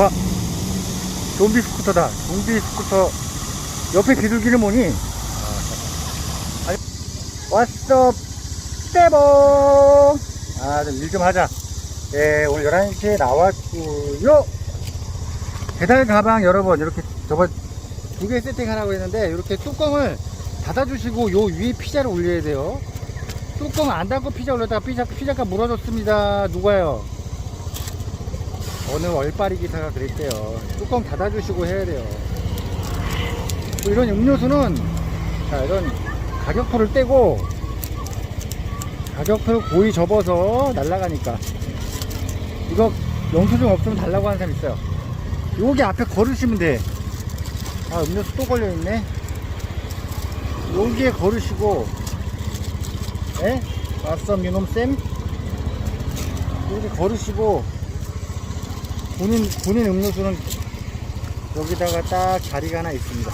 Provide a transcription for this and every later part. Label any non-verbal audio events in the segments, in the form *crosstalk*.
와. 좀비 스쿠터다. 좀비 스쿠터. 옆에 비둘기를 보니. 아, 왔어 떼봉 아좀 일 좀 하자. 예 오늘 11시에 나왔고요. 배달 가방 여러분 이렇게 저번 두 개 세팅하라고 했는데 이렇게 뚜껑을 닫아주시고 요 위에 피자를 올려야 돼요. 뚜껑 안 닫고 피자 올렸다가 피자, 피자가 무너졌습니다. 누가요 어느 얼빠리 기사가 그랬대요. 뚜껑 닫아주시고 해야 돼요. 뭐 이런 음료수는 자 이런 가격표를 떼고 가격표를 고이 접어서 날라가니까. 이거 영수증 없으면 달라고 하는 사람 있어요. 여기 앞에 걸으시면 돼 아 음료수 또 걸려있네. 여기에 걸으시고 예? 왔어 미놈쌤? 이렇게 걸으시고 본인 본인 음료수는 여기다가 딱 자리가 하나 있습니다.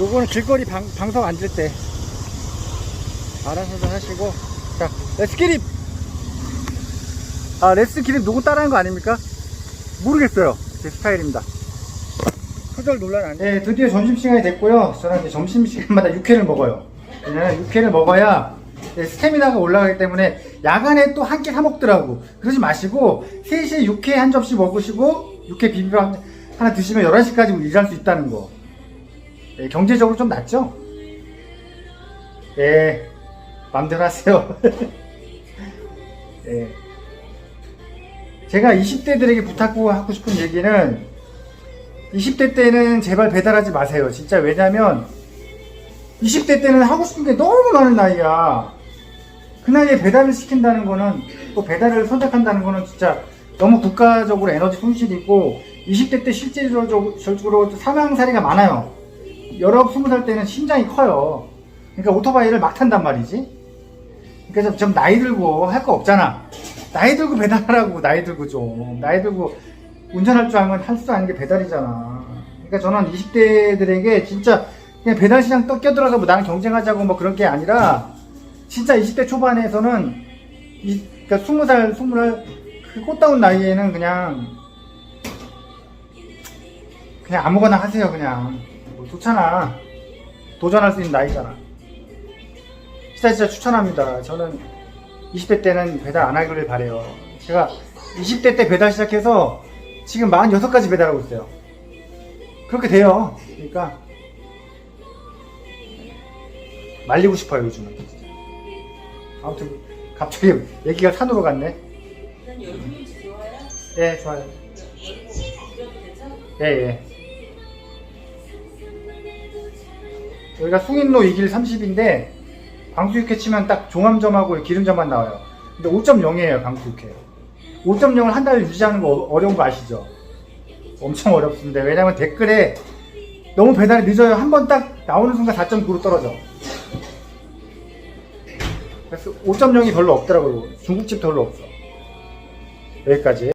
요거는 길거리 방, 방석 앉을 때 알아서도 하시고 자 렛츠기립! 아 렛츠기립 누구 따라한 거 아닙니까? 모르겠어요. 제 스타일입니다. 표절 논란 아니에요? 네 드디어 점심시간이 됐고요. 저는 이제 점심시간마다 육회를 먹어요. 왜냐면 육회를 먹어야 네, 스태미나가 올라가기 때문에 야간에 또 한 끼 사 먹더라고 그러지 마시고 3시에 육회 한 접시 먹으시고 육회 비빔밥 하나 드시면 11시까지 일할 수 있다는 거 네, 경제적으로 좀 낫죠? 예, 마음대로 하세요. 예. *laughs* 제가 20대들에게 부탁하고 하고 싶은 얘기는 20대 때는 제발 배달하지 마세요. 진짜 왜냐면 20대 때는 하고 싶은 게 너무 많은 나이야. 그 나이에 배달을 시킨다는 거는 또 배달을 선택한다는 거는 진짜 너무 국가적으로 에너지 손실이고 20대 때 실제적으로 사망 사례가 많아요. 19, 20살 때는 심장이 커요. 그러니까 오토바이를 막 탄단 말이지. 그러니까 좀, 좀 나이 들고 할 거 없잖아. 나이 들고 배달하라고, 나이 들고 좀. 나이 들고 운전할 줄 알면 할 수 아는 게 배달이잖아. 그러니까 저는 20대들에게 진짜 그냥 배달 시장 또 껴들어서 뭐 나는 경쟁하자고 뭐 그런 게 아니라 진짜 20대 초반에서는 이, 그러니까 20살, 20살 그 꽃다운 나이에는 그냥 그냥 아무거나 하세요 그냥. 뭐 좋잖아. 도전할 수 있는 나이잖아. 진짜 진짜 추천합니다. 저는 20대 때는 배달 안 하기를 바래요. 제가 20대 때 배달 시작해서 지금 46가지 배달하고 있어요. 그렇게 돼요. 그러니까 말리고 싶어요 요즘은 아무튼 갑자기 얘기가 산으로 갔네? 예 좋아요? 괜찮아? 예예. 여기가 숭인로 2길 30인데 방수육회 치면 딱 종암점하고 기름점만 나와요. 근데 5.0이에요 방수육회. 5.0을 한 달 유지하는 거 어- 어려운 거 아시죠? 엄청 어렵습니다. 왜냐면 댓글에 너무 배달이 늦어요. 한 번 딱 나오는 순간 4.9로 떨어져 5.0이 별로 없더라고요. 중국집 별로 없어. 여기까지